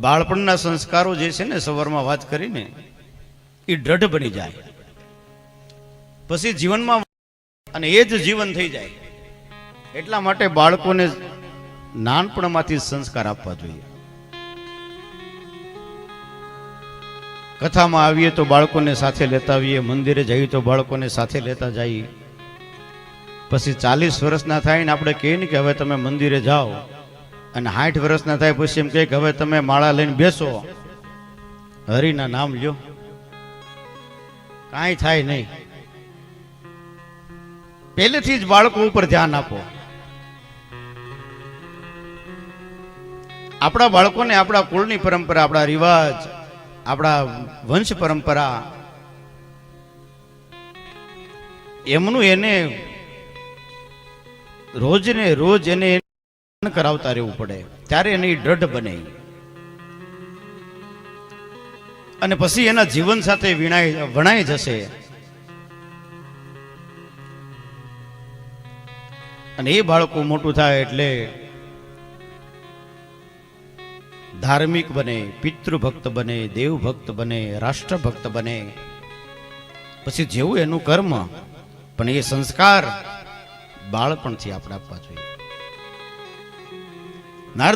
બાળપણના સંસ્કારો જે છે ને સવારમાં વાત કરીને, એ દ્રઢ બની જાય. પછી જીવનમાં અને એ જ જીવન થઈ જાય. એટલા માટે બાળકોને નાનપણમાંથી સંસ્કાર આપવા જોઈએ. કથામાં આવીએ તો બાળકોને સાથે લેતા આવીએ, મંદિરે જઈએ તો બાળકોને સાથે લેતા જઈએ. પછી ચાલીસ વર્ષના થાય ને આપણે કહીએ ને કે હવે તમે મંદિરે જાઓ. અને સાઠ વર્ષના થાય પછી એમ કે હવે તમે માળા લઈને બેસો. હરિના નામ લ્યો. કાંઈ થાય નહીં. પહેલેથી જ બાળકો ઉપર ધ્યાન આપો. આપણા બાળકોને આપણા કુળની પરંપરા, આપણા રિવાજ, આપણા વંશ પરંપરા, એમનું એને રોજ ને રોજ એને કરાવતા રહેવું પડે. ત્યારે એની દ્રઢ બને. અને પછી એના જીવન સાથે વિણાય વણાઈ જશે. અને એ બાળકો મોટું થાય એટલે ધાર્મિક બને, પિતૃભક્ત બને, દેવભક્ત બને, રાષ્ટ્રભક્ત બને. પછી જેવું એનું કર્મ, પણ એ સંસ્કાર બાળપણથી આપણે આપવા જોઈએ. Nerede?